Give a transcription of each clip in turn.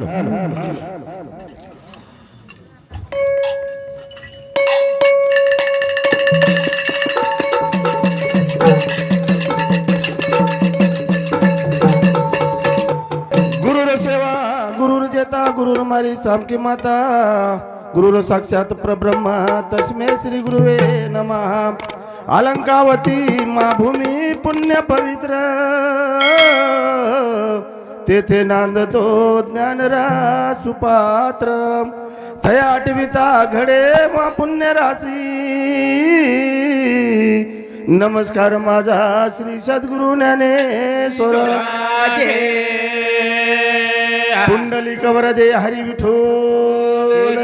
गुरुर मारी सामकी माता, गुरुर साक्षात प्रब्रह्म, तस्मे श्री गुरुवे नमः। अलंकावती माँ भूमि पुण्य पवित्र। तेथे नांदतो ज्ञानरा सुपात्र. थया आठविता घडे मा पुण्य राशी नमस्कार माझा श्री सद्गुरु ज्ञानेश्वर. कुंडली कवर दे हरी विठोल.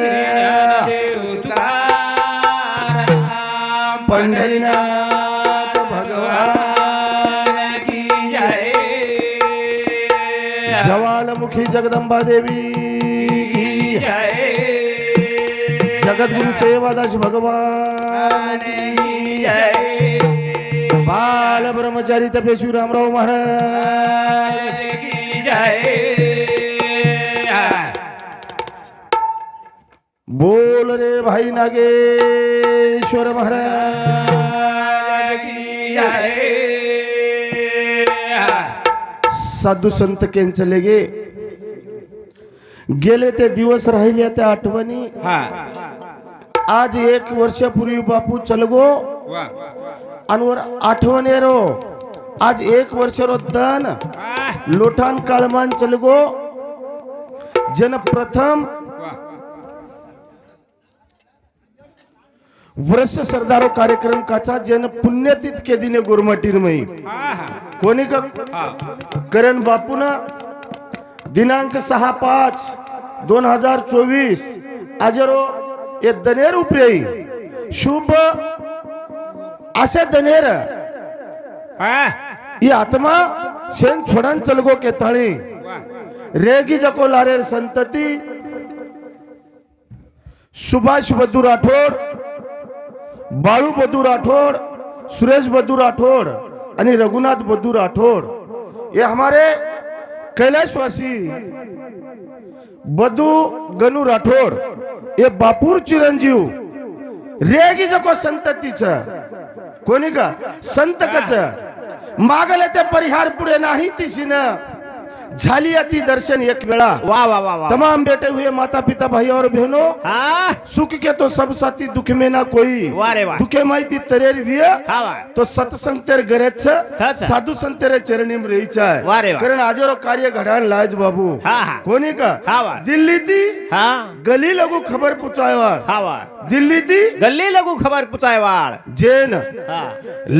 पंढरीनाथ जवालमुखी जगदंबा देवी. की जगद्गुरु सेवादास भगवान. बाल ब्रह्मचारी तपेश्वर रामराव महाराज. बोल रे भाई नागेश्वर महाराज. साधू संत केंचले गे. गेले ते दिवस राहिले त्या आठवणी. आज एक वर्षापूर्वी बापू चलगो. आणि आठवण रो आज एक वर्ष रो दन लोठान काळमान चलगो. जन प्रथम वर्ष सरदारो कार्यक्रम काचा जन पुण्यतीत केदिने गुरमटीरमयी कोणी का? करण बापून दिनांक सहा पाच दोन हजार चोवीस. आजरो ये दनेर उपरेई. शुभ असे दनेर. ही. आत्मा शेण छोडान चलगो केताळी. रेगी जको लारेर संतती. सुभाष बद्दू राठोड बाळू बधू राठोड सुरेश बधू राठोड आणि रघुनाथ बधू राठोड. ये हमारे कैलाशवासी बधू गणू राठोड ये बापूर चिरंजीव. रेगी जको संततीच कोणी का? संतकच मागले ते परिहार पुढे नाही तिशीन. झाली अति दर्शन एक वेळा. वाह वाह वाह वाह तमाम बेटे हुए माता पिता भाई और बहनों हाँ? सुख के तो सब साथी दुख में ना कोई। दुखे माहिती तरेर विय हा तो सत्संग तेर गरज. साधू संत तेरे चरणी में रही चाय. कारण आजरो कार्य घडान लाज बाबू। हा हा. कोणी का? हा. दिल्ली ती गली लगू खबर पुचायवार वाह दिल्ली ती गल्ली लगू खबर पुचाय वाळ Jain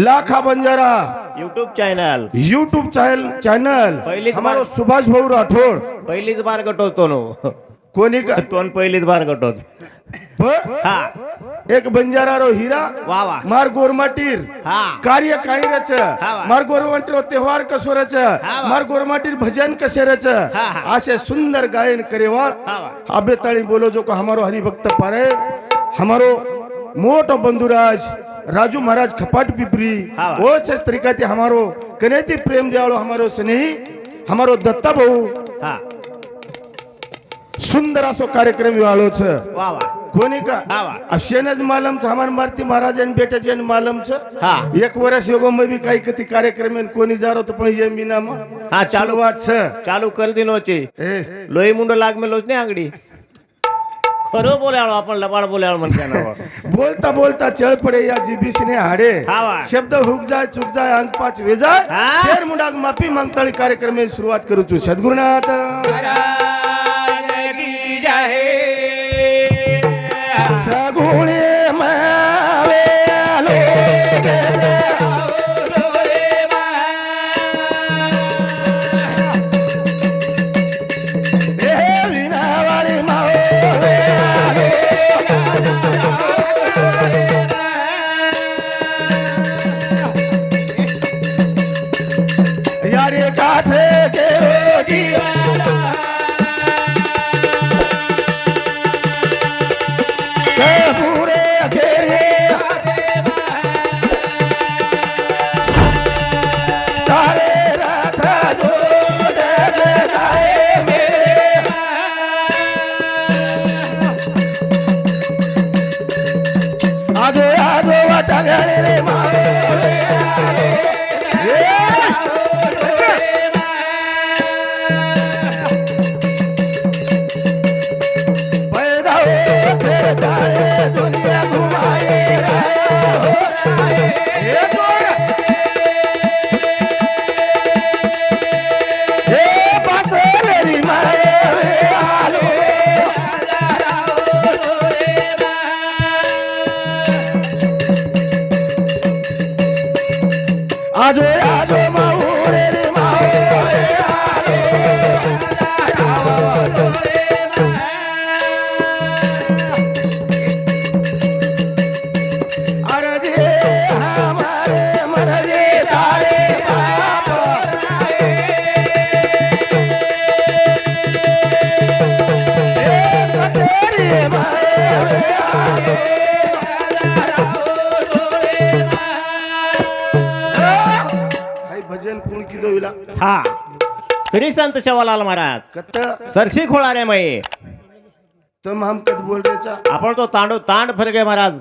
Lakha Banjara. YouTube channel YouTube channel channel हमारो सुभाष भाऊ राठोड. पहिलीच बार गटवतो नो. कोणी का? तोन पहिलीच बार गटवत. ब- हा. एक बंजारा रो हीरा मार गोरमाटीर हा. कार्य काही रच. वा. मार गोरमाटीर त्योहार कसो रच. वा. मार गोरमाटीर भजन कसे रच. हा, हा. असे सुंदर गायन करेवाळ हा वा. बोलो जो को हमारो हरिभक्त पारे. हमारो मोटो बंधुराज राजू महाराज खपाट पिपरी. हा वा. वो शस्त्रिका ते हमारो कनेती प्रेम दयाळो हमारो स्नेही. हमारो दत्ता भाऊ हा। सुंदर असो कार्यक्रम वाळो छ कोणी का? हा वा. अशेनच मालम छ हमार मारती महाराज आणि बेटाचे आणि मालम छ हा। एक वर्ष योगो में भी काही कती कार्यक्रम आहे, कोणी जारो तो पण ये मीना मा हा चालू। चालू छ। चालू कर दिनोचे। ए। लोही मुंड लाग मेलोच नाही आंगडी। खरं बोलावं आपण लबाड बोलावं म्हणते ना बोलता बोलता चळ पडे या जीबीसीने हाडे. शब्द हुक जाय चुक जाय अंक पाच वेजाय हा. शेर मुंडाक माफी मागताळी कार्यक्रम में सुरुवात करू छु सद्गुरुनाथ. यारे केरो के আজো আজো মাউরের हा. श्री संत सेवालाल महाराज? कत सरशी खोळारे मै तुम हम कत बोल रे चा. आपण तो तांडू तांड फरक आहे महाराज.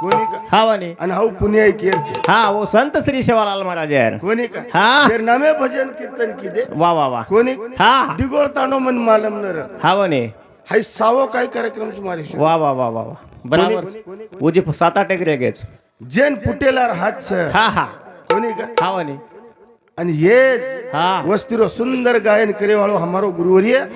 कोणी का? हा वने आणि हाऊ पुणे केरचे हा वो संत श्री सेवालाल महाराज आहे कोणी का? हा. तेर नामे भजन कीर्तन किदे. वा वा वा. कोणी? हा. डिगोळ तांडो मन मालम नर. हा वने हाय सावो काय कार्यक्रम सुमारे शो. वा वा वा वा वा. बराबर. उजी सात आठ एक गेच. जेन पुटेलार हात छ हा हा. कोणी का? हा वने आणि हेच हा. वस्तीरो सुंदर गायन करे वाळो हमारो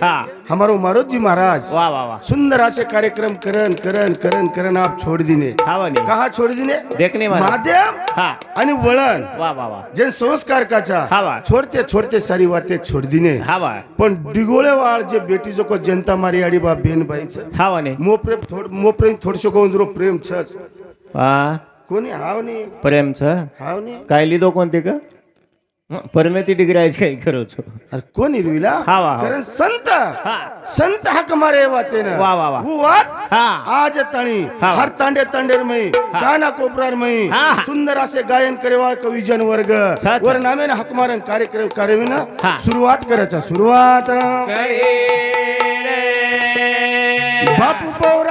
हा. हमारो मारोजी महाराज. वा वा वा. सुंदर असे कार्यक्रम करन करन करन करन आप छोड़ दिने. हा वने कहा छोड़ दिने? देखणे महाराज माध्यम हा. आणि वळण. वा वा वा. जे संस्कार काचा हा. छोडते छोडते सारी वाते छोड़ दिने. हा वा. पण डिगोळे वाळ जे बेटी जो को जनता मारी आडी बा बेन बाईच. हा वने मो प्रेम थोड मो प्रेम थोडशो कोंद्रो प्रेम छच. वा कोणी हाव नी? प्रेमच हाव नी? काय लिहितो कोणते का परमेती डिग्री आहे काही खरंच. अरे कोण इरविला हा वा, हा. कारण संत. हा. संत हक मारे वाते ना वा, वा, वा. हा. आज तणी. हा. हर तांडे तांडेर मई काना कोपरार मई हा. सुंदर असे गायन करेवाळ कविजन वर्ग अच्छा. वर नामेन हकमारन कार्यक्रम कार्यविन हा. सुरुवात करायचा सुरुवात. बापू पौरा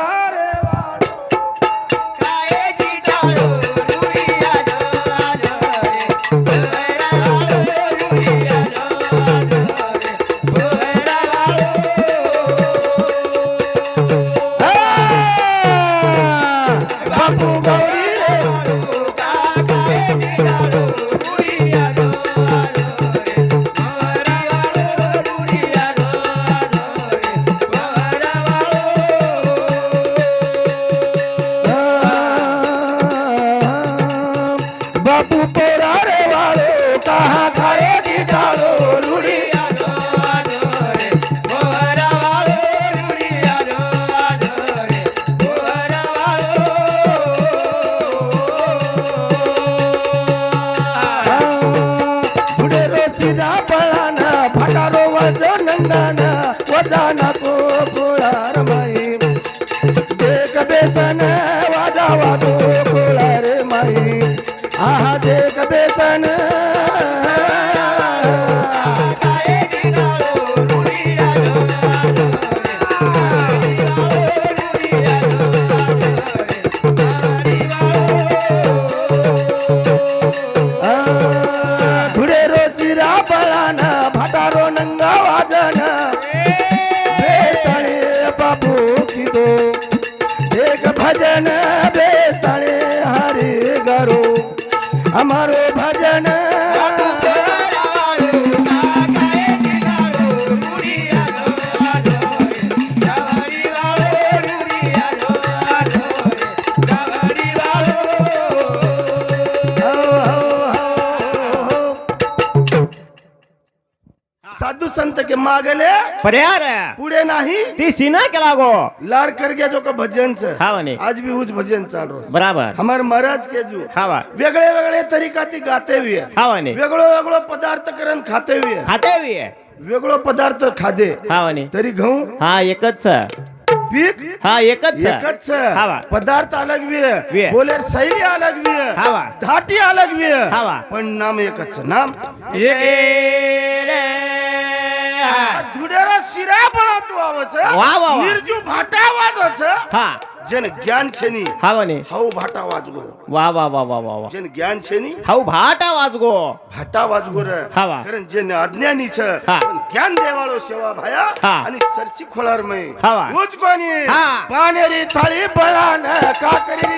रोसिरा पळाना फटारो वज नंदाना वजाना को कोळार माई. देख बेसन वाजा वाजो संत के मागले पर्यार पुढे नाही. ती सीना केला गो. लार कर गया जो का भजन से हा वने आज भी उस भजन चाल रहा. बराबर. हमारे महाराज के जो. हा वा. वेगळे वेगळे तरीका ती गाते हुए हा. वने वेगळो वेगळो पदार्थ करण खाते हुए खाते आहे वेगळो पदार्थ खादे. हा वने तरी गहू हा एकच. पीक. हा एकच. एकच. हा वा. पदार्थ अलग भी है. भी है। बोले शैली अलग भी वा. धाटी अलग भी वा. पण नाम एकच. नाम? धुडेरा शिरा बनवतो आवच वा, वा, वा. निर्जू भाटा वाजच हा जन ज्ञान छेनी हा वने हाऊ भाटा वाजगो वा वा वा वा वा वा जन ज्ञान छेनी हाऊ भाटा वाजगो भाटा वाजगो रे हा वा. कारण जे अज्ञानी छ हा. पण ज्ञान देवाळो सेवा भाया हा. आणि सरशी खोलार मै हा वा. उच कोणी हा. पानेरी थाळी बळान काकरी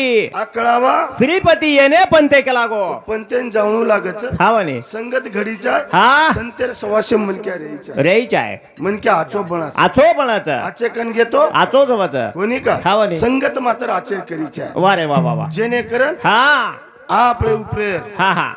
आकळावा श्रीपती येणे पंते केला गो पण ते जाणू लागच हा म्हणे. संगत घडीच्या हा. संतेर सवाशे मनक्या रेच्या रेच आहे. मनक्या आचो बणा आचो पणाचं आचे कण घेतो. आचो जवच कोणी का? हा म्हणे. संगत मात्र आचर करीच्या वा रे वा वा वा. जेणेकरण हा. आपले उपरेर हा हा.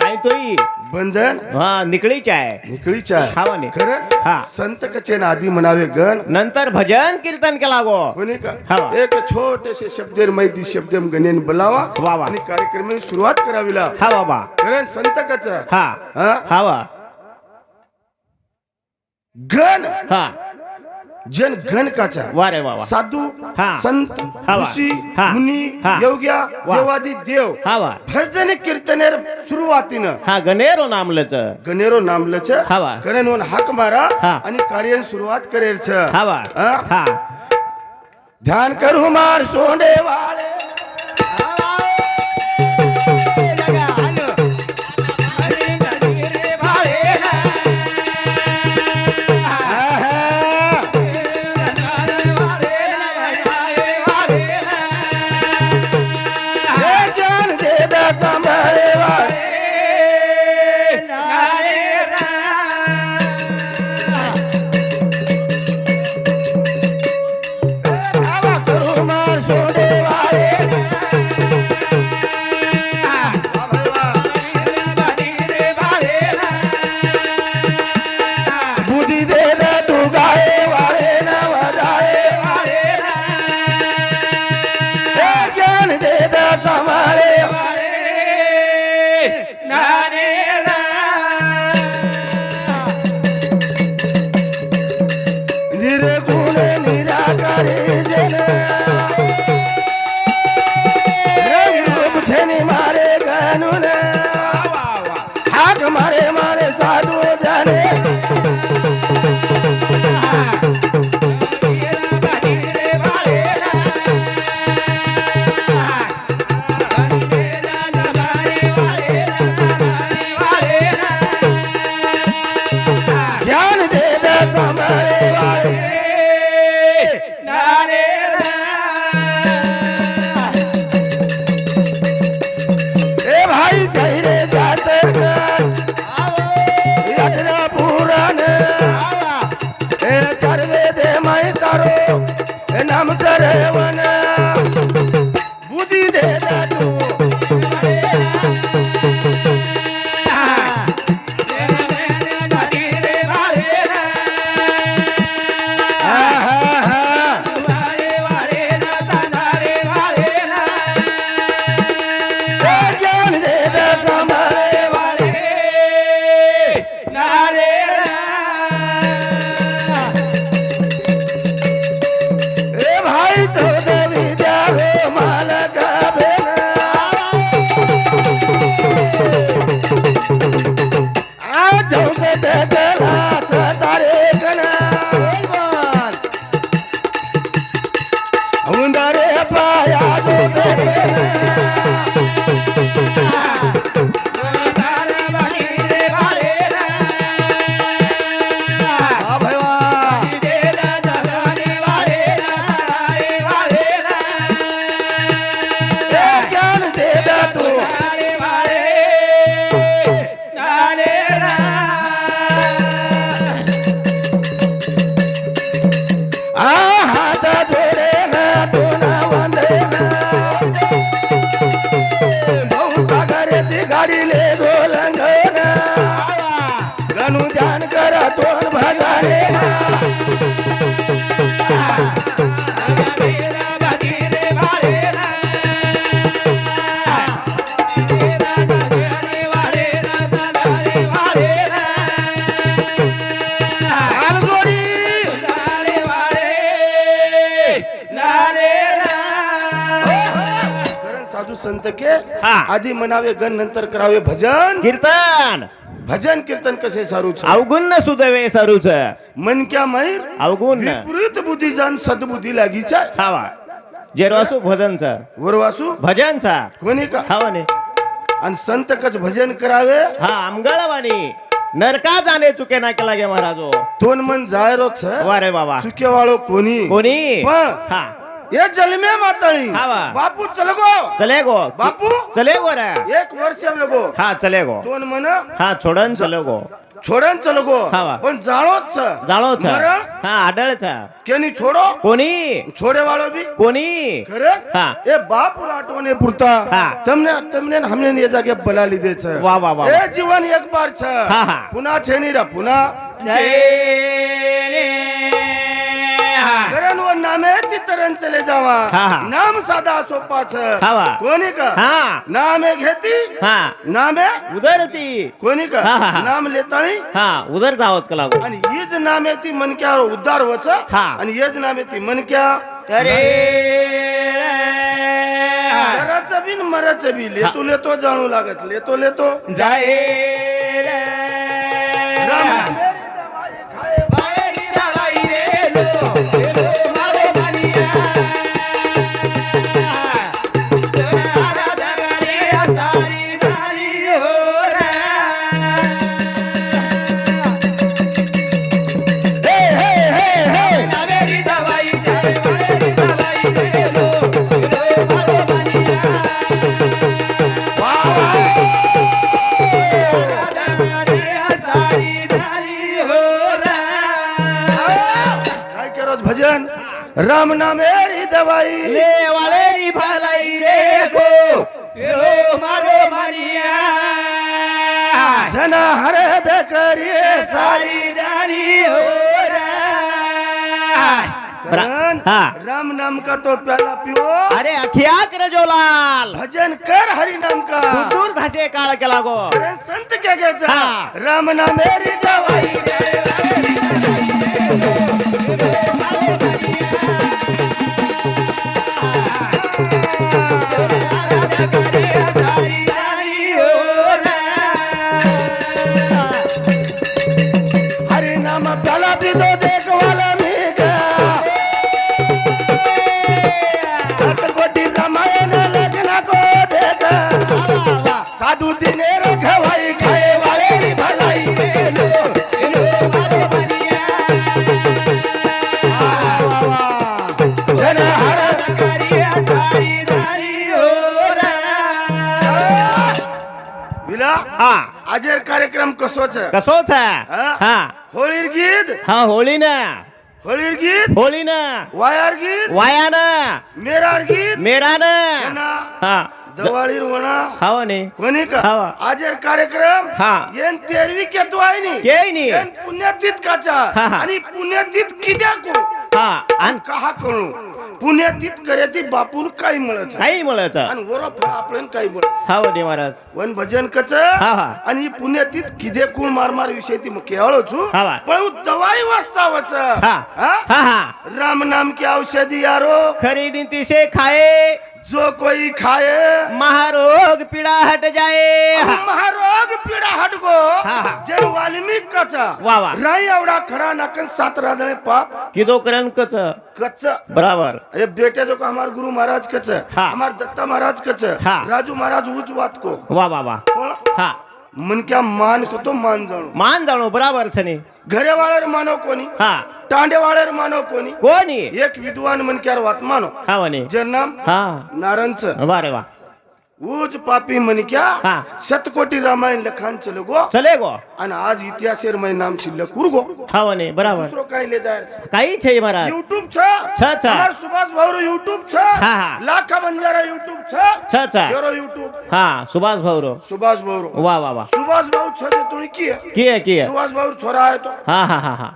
काय तोही बंधन? हा निकळीच आहे निकळीच्या हा म्हणे. खरं? हा. संत कचेन आधी म्हणावे गण. नंतर भजन कीर्तन केला गो. कोणी का? हा. एक छोटेसे शब्देर मैदी शब्दम गणेन बोलावा. वा वा. आणि कार्यक्रम सुरुवात करावी ला हा बाबा कारण संत कच. हा. हा? हा वा. गण. हा. जन गण काचा वा रे वा वा साधू हा. संत. ऋषी. मुनी. योग्या. देवादी देव हा वा भजन कीर्तनेर सुरुवातीनं हा गणेरो नामलच गणेरो नामलच हा वा. कारण होऊन हाक मारा. आणि कार्य सुरुवात करेल छ हा वा हा? हा ध्यान करू मार सोंडे वाळे आधी म्हणावे गण नंतर करावे भजन. कीर्तन. भजन कीर्तन कसे सारूच? अवगुण सुदैवे सारूच. मन क्या मैर अवगुण. विपरीत बुद्धी जाण सद्बुद्धी लागीचा. हवा जेरवासू भजनचा. वरवासू? भजनचा. कोणी का? हवाने आणि संत कच भजन करावे? हा आमगाळवाणी. नरका जाणे चुके ना केला गे महाराज. तोन मन जायरोच वारे बाबा. चुके वाळो कोणी? कोणी? हा. ये जलमे मातळी वा. बापू चल गो। चले गो। बापू? चले चलेगो रे। एक वर्ष हो वेगो हा चलेगो दोन मन। हा छोडन चलेगो छोडन चल गो। हा वा. पण जाळोच जाळो छ। मरण। हा आडळ छ। केनी छोडो। कोणी? छोडे वाळो बी। कोणी? खरे? हा. ए बाप आठवण ये पुरता। हा. तमने तमने न हमने न ये जागे बला लीधे छ। वा, वा, वा, ए जीवन एक बार छ। हा, हा. पुन्हा छेनी रा पुन्हा जय करण व नामे तितरण चले जावा. नाम साधा सोपाच. कोणी का? नामे घेती नामे उदरती. कोणी का? नाम लेताळी. हा उदर जावच कला आणि हीच नामे ती मनक्या उद्धार वच आणि हेच नामे ती मनक्या. मराच बिन मराच बी लेतो लेतो जाणू लागत. लेतो लेतो. जाय सारी राणी हो राम नाम का तो प्याला पिओ अरे अखिया कर जो लाल। भजन कर हरि नाम का। दूर धसे काल के लागो। अरे संत के गेचा राम नाम मेरी दवाई रे। कसोच कसोच होळीर गीत? हा होळी ना होळीर गीत? होळी ना वायार गीत? वाया ना मेरार गीत? मेरा ना हा. दवाळीर होणा. हवा ने. कोणी का? हवा. आजेर कार्यक्रम? हा. येन तेरवी केतवायनी केयनी येन पुण्यातीत काचा आणि पुण्यातीत किद्या को हा आणि. कहा कळू? पुण्यात तीत ती बापून काही मिळत. काही मिळत. आणि वरफ आपल्याला काही मिळत. हा हो, वडे महाराज. वन भजन कच. हा हा. आणि पुण्यात किदे कुण मार मार विषय ती मुख्य हळूचू पण दवाई वाचतावच हा. हा? हा हा. राम नाम की औषधी यारो. खरेदी नीती शे खाये जो कोई खाए महारोग पीड़ा हट जाए। महारोग पीड़ा हट गो। जे वाल्मिक कच वाह राई एवढा खडा नाकन सात राधळे पाप। किदो करन कच कच बराबर। ये बेटे जो हमार गुरु महाराज कच हमार दत्ता महाराज कच राजू महाराज उच वात को। वाह वाह वाह। हां। मन क्या मान को तो मान जानो मान जानो बराबर थे घरे वाले र मानो कोनी हाँ. टांडे वाले र मानो कोनी कोनी एक विद्वान मन क्या वात मानो. हाँ वाले जन्म हाँ. नारंस बारे ऊज पापी मन क्या? हाँ। सतकोटी रामायण लखान चले गो. चले गो. आज इतिहास मैं नाम शिल्लक उरगो हावने बराबर. दुसरो काय ले जाय? काही छे महाराज. यूट्यूब छ. छ सुभाष भाऊरो YouTube छ. हां लाखा बंजारा यूट्यूब छ. छ छ. योरो सुभाष भाऊरो. सुभाष भाऊरो. वाह वाह वाह सुभाष भाऊ छ जे तुम्ही की की की सुभाष भाऊ छोरा आहे तो. हां हां हां हां.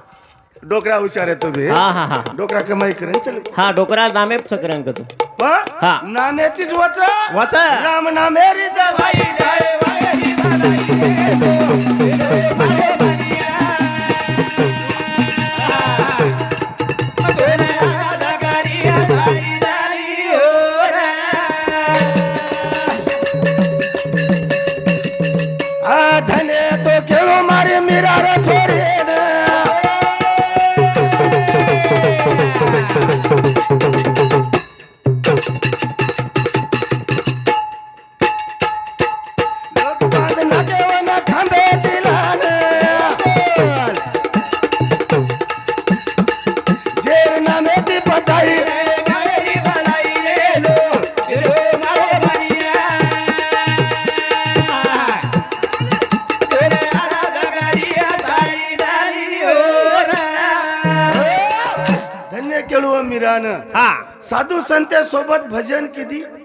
डोकरा हुशार आहे तुम्ही. हा हा हा डोकरा कमाई करेन चल. हा डोकरा नामे सगळ्यांक तू. हा. नाम्याचीच वच. वाचा. राम नामेरी दवाई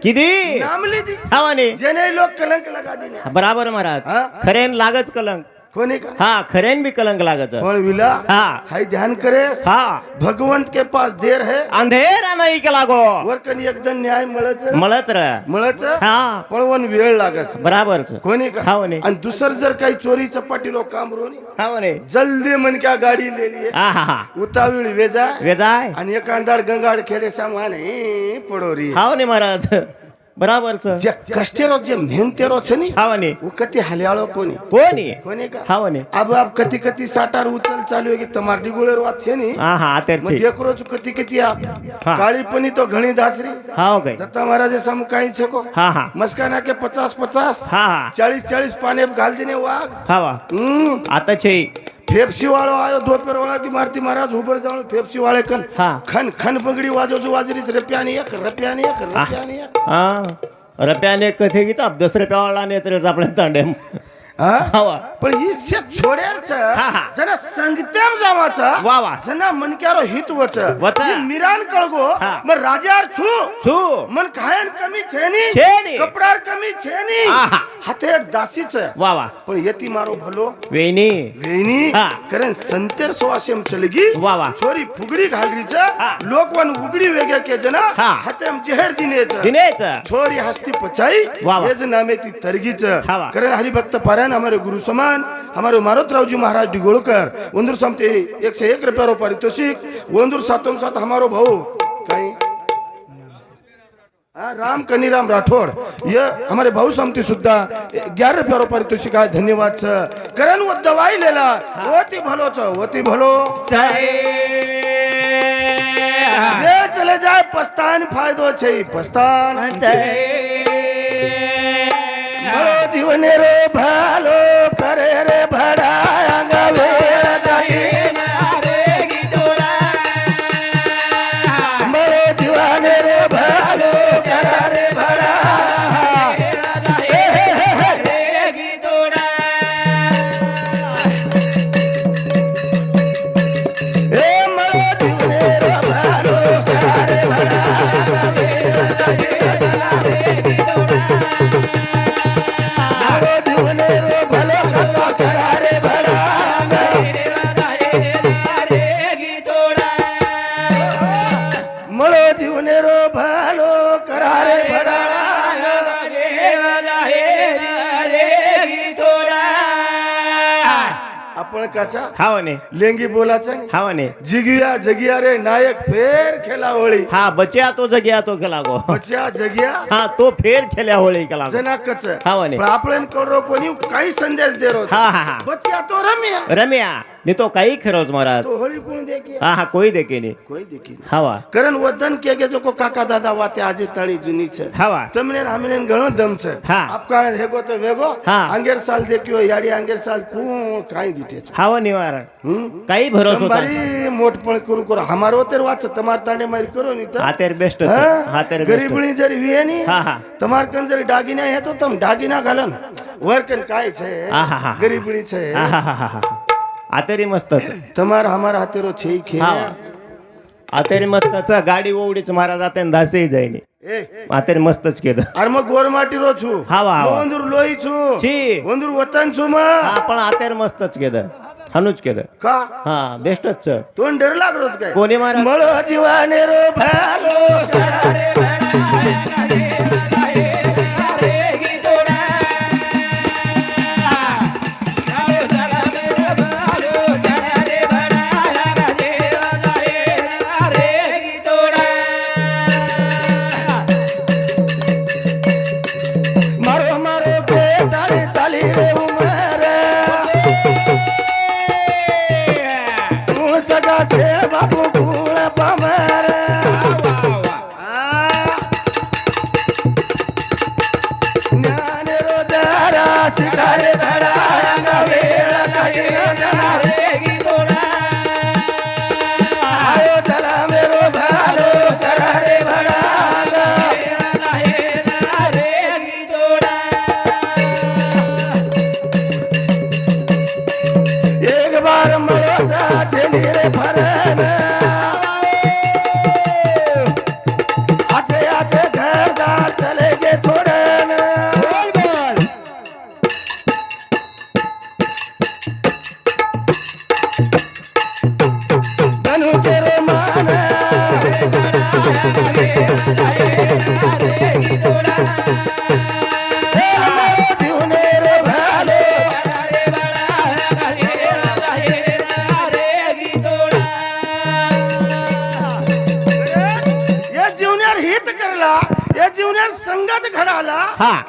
किती? किती नाम लिधी हा म्हणे जेने लोक कलंक लगा दिने बराबर महाराज? खरेन लागच कलंक. कोणी का? हा खरेन बी कलंक लागच पण विला हा. हाय ध्यान करेस हा. भगवंत के पास देर है अंधेरा नाही के लागो? वर कनी एकदम न्याय मिळच मळत र मिळच हा. पण वन वेळ लागस. बराबरच कोणी का? हा म्हणे आणि दुसरं जर काही चोरी चपाटी लोक काम रोनी हा म्हणे जल्दी मन क्या गाडी लेली. हा हा हा. उतावळी वेजा वेजाय. आणि एखादाड गंगाड खेडे सामान पडोरी. हा म्हणे महाराज. બરાબર છે જે કષ્ટેરો જે મહેનતેરો છે ને હાવાની ઉકતી હલ્યાળો કોની કોની કોની કા હાવાની આબ આપ કતી કતી સાટાર ઉચલ ચાલ્યો કે તમાર ડીગોળેર વાત છે ને હા હા આતેર છે દેખરો છો કતી કતી આપ કાળી પની તો ઘણી દાસરી હા ગઈ દત્તા મહારાજે સમ કાઈ છે કો હા હા મસ્કાના કે 50 50 હા હા 40 40 પાને ગાલ દીને વાગ હા વાહ હમ આતા છે फेफसी वाळो आयो धोतर वाळा की मारती महाराज उभर जाऊन फेफसी वाळे कन हा खन खन पगडी वाजो जो वाजरीच रप्यानी एक रप्यानी एक रप्यानी एक हा रप्याने कथे घेता दुसऱ्या प्यावाला नेत्रेच आपल्या तांडे वा पण ही छोड्याच. जना संगत्याम जावाचा वा वा. जना मनक्यारो हित वच मिरान कळगो. मग राजार छु छू मन खायन कमी छेनी छेनी. कपडार कमी छेनी. हातेर दासीच. वा वा. पण यती मारो भलो. कारण संतेर चलगी. वा वा. छोरी फुगडी घालरीच. लोकवन उगडी वेगळ्या के जना. हातेम जहर दिनेच. दिनेच. छोरी हस्ती पचाई. वा नामे ती तरगीच. कारण हरिभक्त पारायण हमारे गुरु समान हमारे मारुतरावजी महाराज डिगोळकर वंदूर समते एक से एक रुपया पारितोषिक वंदूर सातों सात हमारो भाऊ काही? राम कनीराम राठोड ये हमारे भाऊ समती सुद्धा ग्यारह रुपया पारितोषिक आहे धन्यवाद छ करण वो दवाई लेला होती भलो छ होती भलो. ये चले जाए पस्तान फायदो छै पस्तान. जीवने रे भालो करे रे भडा. हा म्हणे लेंगी बोलाचा नाही. हा म्हणे जिगिया जगिया रे नायक फेर खेला होळी. हा बच्या तो जग्या तो केला गो बच्या जगिया हा तो फेर खेल्या होळी केला गो. जना कच हा म्हणे. पण आपण करो कोणी काही संदेश दे रो हा हा हा बच्या तो रम्या रम्या नहीं तो कई खरोज महाराज तो होली कौन देखे हाँ हाँ कोई देखे नहीं कोई देखे नहीं हवा करण वतन के के जो को काका दादा वाते आज ताड़ी जुनी छे हवा तुमने हमने घणो दम छे हाँ आप हेगो तो वेगो हाँ अंगेर साल देखियो याडी अंगेर साल पू काई दिटे छे हवा निवार हम काई भरोसो तुम्हारी मोटपण करू करो हमारो तेर वाच तुम्हार ताणे मार करो नी तो हातेर बेस्ट छे हातेर गरीबणी जरी हुए नी हां हां तुम्हार कन जरी है तो तुम डागिना घालन वर्कन काय छे गरीबणी छे હા, હા, હા. ગરીબણી છે हा हा हा हा हा आतेरी मस्त તમાર હમારા હાથેરો છે ઈ ખે हा वा आतेरी मस्तच गाडी ओवडीच महाराज जाते धासे जायनी એ आतेरी मस्तच केलं અરે મગ ગોર માટીરો છું હા, વા, હા. વંદુર લોહી છું છી વંદુર વતન છું માં हा पण आतेर मस्तच केलं हानूच केलं का हा बेस्टच छ. तोंड डर लागलोच काय कोणी महाराज મળો જીવાને રો ભાલો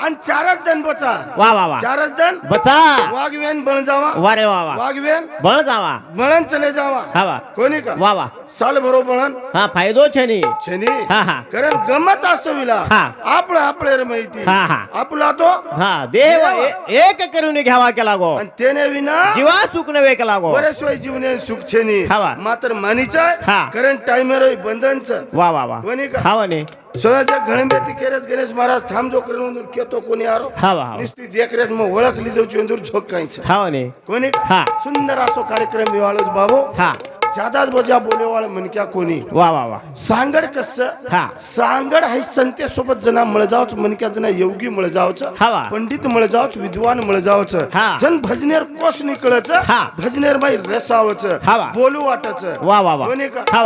आणि चारच दन बचा. वा वा वा. चारच दन बचा. वाघवेन बळ जावा. वा रे वा वा. वाघवेन बळ जावा. बळण चले जावा. हा वा. कोणी का? वा वा. साल भरो बळण हा फायदो ની छेनी? हा हा. कारण गमत असविला हा. आपलं आपले रे माहिती. हा, हा. आपला तो हा देव एक करून घ्यावा केला गो. आणि त्याने विना जीवा सुख नव्हे केला गो. बरेचवेळ जीवने सुख छेनी. हा वा. मात्र मानीचा हा. कारण टाइमर बंधनच. वा वा वा. कोणी का? हा सहज घणंबेती केरेच गणेश महाराज थांब जो करून केतो कोणी ओळखली जाऊ चेंदूर झोक कायचं हा वने कोणी हा. सुंदर असो कार्यक्रम विवाळच बाबू हा जादाच बजा बोलेवाळ म्हणक्या कोणी वा वा वा सांगड कस हा. सांगड हाय संते सोबत जना मळजावच मनक्या जना योगी मळजावच हा. पंडित मळजावच विद्वान मळजावच हा. जन भजनेर कोस निकळच हा. भजनेर माई रसावच. बोलू वाटच वा वा वा कोणी का हा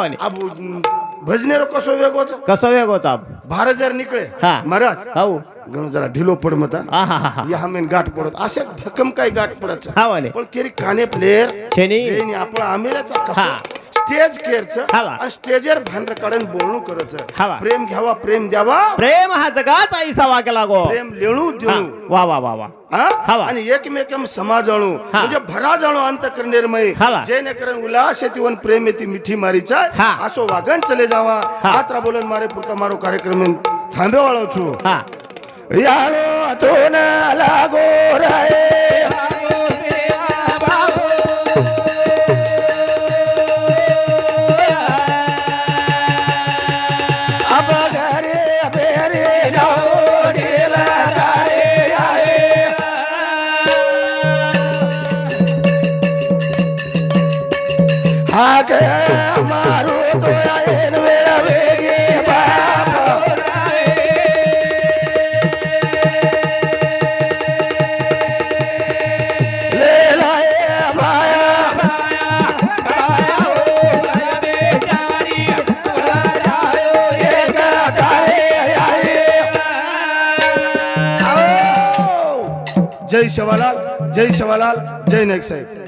वने अबू भजनेर कसो वेगोच? कसं वेग होता भारत जर निकळे हा. महाराज हाऊ गण जरा ढिलो पड मता. या हमेन गाठ पडत. अशा भक्कम काय गाठ हा वने पण केरी काने प्लेअर आपला आमेराचा. कसो? स्टेज. आणि स्टेजवर भांडर काढून बोलणं करच. प्रेम घ्यावा प्रेम द्यावा. प्रेम हा जगाचा ऐसावा केला गो प्रेम लेणू देऊ वा वा वा वा. आणि एकमेकम समाज आणू. म्हणजे भरा जाणू अंत निर्मय. हा वा. जेणे करण उल्हास येते वन प्रेम येते मिठी मारीचा. असो वागण चले जावा. आत्रा बोलन मारे पुरता मारो कार्यक्रम थांबे वाळो छू याळो तो लागो राय. शवालाल जय शवालाल जय नाईक साहेब.